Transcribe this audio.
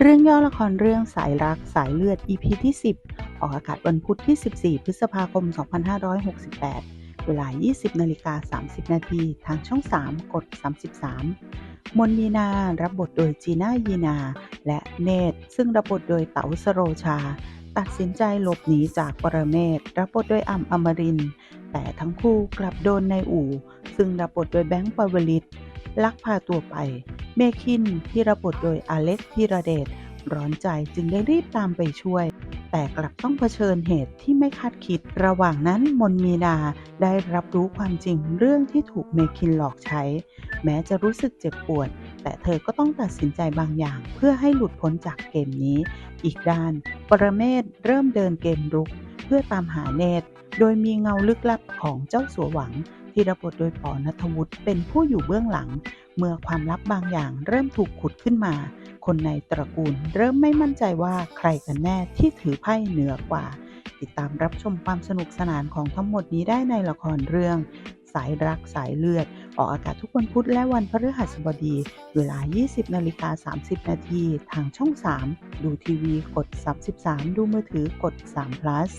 เรื่องย่อละครเรื่องสายรักสายเลือด EP ที่ 10 ออกอากาศวันพุธที่ 14 พฤษภาคม 2568 เวลา 20นาฬิกา30 นาทีทางช่อง 3 กด 33 มนนีนา รับบทโดยจีน่ายีนา และเนตซึ่งรับบทโดยเต๋าสโรชา ตัดสินใจหลบหนีจากปรเมศรับบทโดยอ่ำอมริน แต่ทั้งคู่กลับโดนนายอู่ ซึ่งรับบทโดยแบงค์ปวลิต ลักพาตัวไป เมคินที่รับบทโดยอเล็กธีรเดชร้อนใจจึงได้รีบตามไปช่วย แต่กลับต้องเผชิญเหตุที่ไม่คาดคิด ระหว่างนั้นมนมีนาได้รับรู้ความจริงเรื่องที่ถูกเมคินหลอกใช้ แม้จะรู้สึกเจ็บปวด แต่เธอก็ต้องตัดสินใจบางอย่าง เพื่อให้หลุดพ้นจากเกมนี้ อีกด้าน ปรเมศเริ่มเดินเกมรุก เพื่อตามหาเนตร โดยมีเงาลึกลับของเจ้าสัวหวัง ที่รับบทโดยปอนัทวุฒิเป็นผู้อยู่เบื้องหลัง เมื่อความลับบางอย่างเริ่มถูกขุดขึ้นมา คนในตระกูลเริ่มไม่มั่นใจว่าใครกันแน่ที่ถือไพ่เหนือกว่า ติดตามรับชมความสนุกสนานของทั้งหมดนี้ได้ในละครเรื่อง สายรักสายเลือด ออกอากาศทุกวันพุธและวันพฤหัสบดี เวลา 20นาฬิกา30 นาทีทางช่อง 3 ดูทีวีกด 33 ดูมือถือกด3 plus